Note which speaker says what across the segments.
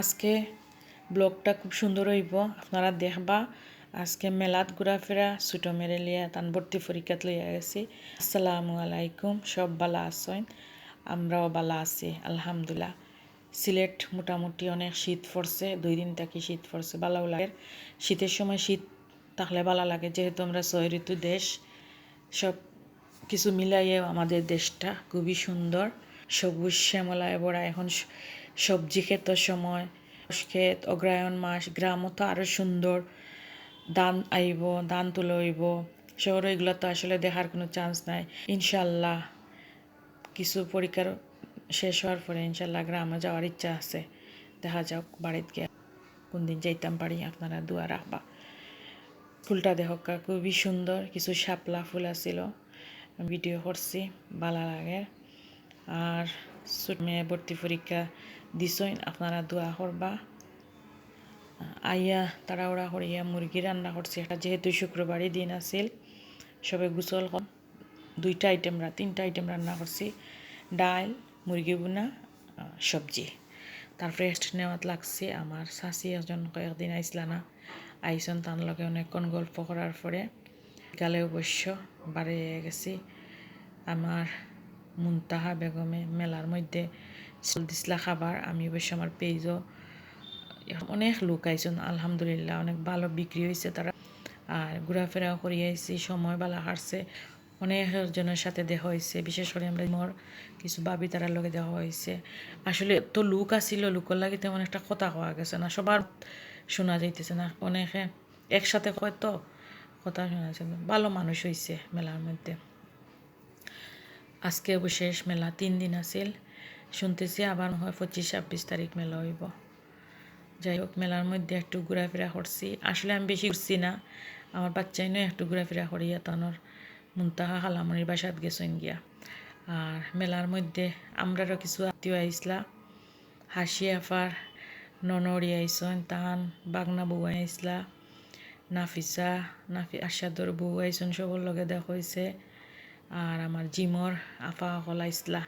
Speaker 1: আজকে ব্লগটা খুব সুন্দর হইব, আপনারা দেখবা। আজকে মেলাত ঘোরাফেরা, ছোটো মেরে লিয়া তান ভর্তি পরীক্ষাত লইয়া গেছি। আসসালামু আলাইকুম, সব বালা আসেন আমরাও বালা আছি, আলহামদুলিল্লাহ। সিলেট মোটামুটি অনেক শীত পড়ছে, দুই দিন থাকি শীত পড়ছে ভালো লাগে। শীতের সময় শীত থাকলে ভালো লাগে, যেহেতু আমরা ছয় ঋতু দেশ সব কিছু মিলাইয়ে আমাদের দেশটা খুবই সুন্দর। সবুজ শ্যামলায় ভরা এখন সবজি ক্ষেতের সময়। ক্ষেত অগ্রায়ণ মাস, গ্রামও তো আরও সুন্দর। দান আইব, ধান তুলে হইব। শহর এগুলো তো আসলে দেখার কোনো চান্স নাই। ইনশাল্লাহ কিছু পরীক্ষার শেষ হওয়ার পরে ইনশাল্লাহ গ্রামে যাওয়ার ইচ্ছা আছে। দেখা যাক বাড়িতে গিয়ে কোন দিন যাইতাম পারি, আপনারা দোয়া রাখবা ফুলটা দেখা খুবই সুন্দর, কিছু শাপলা ফুল আছিল। ভিডিও করছি, ভালো লাগে। আর ছোট মেয়ে ভর্তি পরীক্ষা দিছইন আপনারা দোয়া করবা। আইয়া ওরা করিয়া মুরগি রান্না করছি। একটা যেহেতু শুক্রবারই দিন আছিল, সবে গুছল কম দুইটা আইটেম তিনটা আইটেম রান্না করছি। ডাল, মুরগি বুনা, সবজি। তারপরে রেস্ট নেওয়াত লাগছে আমার শাশি একজন কয়েকদিন আইসলা না। আইসন তার লগে অনেকক্ষণ গল্প করার পরে বিকালে অবশ্য বাড়ি গেছি। আমার মুনতাহা বেগমে মেলার মধ্যে দিসলা খাবার, আমি অবশ্য আমার পেজও অনেক লোক আইসন আলহামদুলিল্লাহ, অনেক ভালো বিক্রি হয়েছে তারা। আর ঘোরাফেরা করি আইসি সময় ভালো হারছে, অনেক জনের সাথে দেখা হয়েছে বিশেষ করে আমরা মোর, কিছু বাবি তারার লগে দেখা হয়েছে আসলে তো লোক আসিল লোকের লাগে তেমন একটা কথা কওয়া গেছে না, সবার শোনা যাইতেছে না। অনেকে একসাথে কয় তো, কথা শোনা যাচ্ছে ভালো মানুষ হয়েছে মেলার মধ্যে। আজকে অবশেষ মেলা, তিন দিন আছিল। শুনতেছি আবার হয় পঁচিশ, ছাব্বিশ তারিখ মেলা হইব। যাই হোক, মেলার মধ্যে একটু ঘোরাফেরা করছি। আসলে আমি বেশি ঘুরছি না। আমার বাচ্চাই নয়, একটু ঘোরাফেরা করিয়া তানোর মুন্তাহা হালামনির বাসাত গেছেন গিয়া। আর মেলার মধ্যে আমরারও কিছু আত্মীয় আইসলা। হাসি আফার ননরি আইসন, তান, বাগনা বউ আইসলা, নাফিসা, নাফি আশাদর বউ আইসন, সবর লগে দেখা হয়েছে আর আমার জিমর আফা সকল আইসলা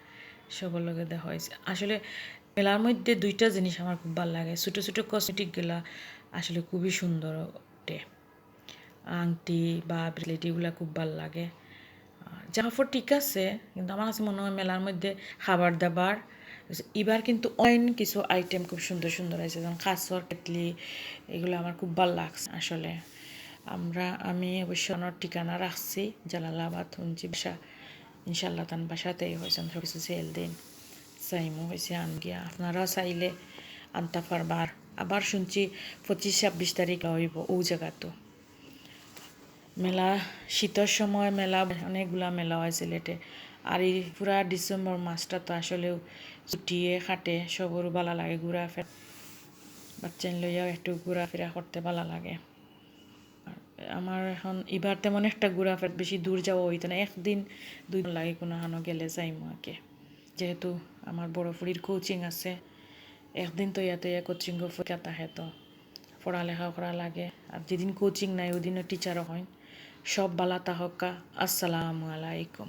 Speaker 1: সবর লগে দেখা হয়েছে আসলে মেলার মধ্যে দুইটা জিনিস আমার খুব ভালো লাগে। ছোটো ছোটো কসমেটিকগুলা আসলে খুবই সুন্দর ওঠে। আংটি বা ব্রেসলেট এগুলো খুব ভালো লাগে। জাফর ঠিক আছে, কিন্তু আমার কাছে মনে হয় মেলার মধ্যে খাবার দাবার, এবার কিন্তু অনেক কিছু আইটেম খুব সুন্দর সুন্দর আছে, যেমন খাসর কেটলি, এগুলো আমার খুব ভালো লাগছে আসলে। আমরা, আমি অবশ্য আমার ঠিকানা রাখছি, জালালাবাদ শুনছি বাসা। ইনশাল্লাহ তান বাসাতেই হয়েছে সব কিছু সেল দিন। চাইমো হয়েছে আন গিয়া আপনারাও চাইলে আনতে পারবার আবার শুনছি পঁচিশ ছাব্বিশ তারিখ হইব ও জায়গাতো মেলা, শীতের সময় মেলা, অনেকগুলা মেলা হয় সিলেটে। আর এই পুরা ডিসেম্বর মাসটা তো আসলেও ছুটিয়ে খাটে, সবরও ভালো লাগে ঘোরা ফেরা। বাচ্চা লইয়াও একটু ঘোরাফেরা করতে ভালো লাগে। আমার এখন এবার তেমন একটা ঘোরাফেরা বেশি দূর যাওয়া হইতো না। একদিন, দুই লাগে কোনো হানো গেলে যাই মাকে যেহেতু আমার বড় ফুড়ির কোচিং আছে, একদিন তো ইয়াতে ইয়া কোচিং ফুকা তাহে তো পড়ালেখা করা লাগে। আর যেদিন কোচিং নাই ওই দিনও টিচারও হয় সব বালা তাহকা, আসসালামু আলাইকুম।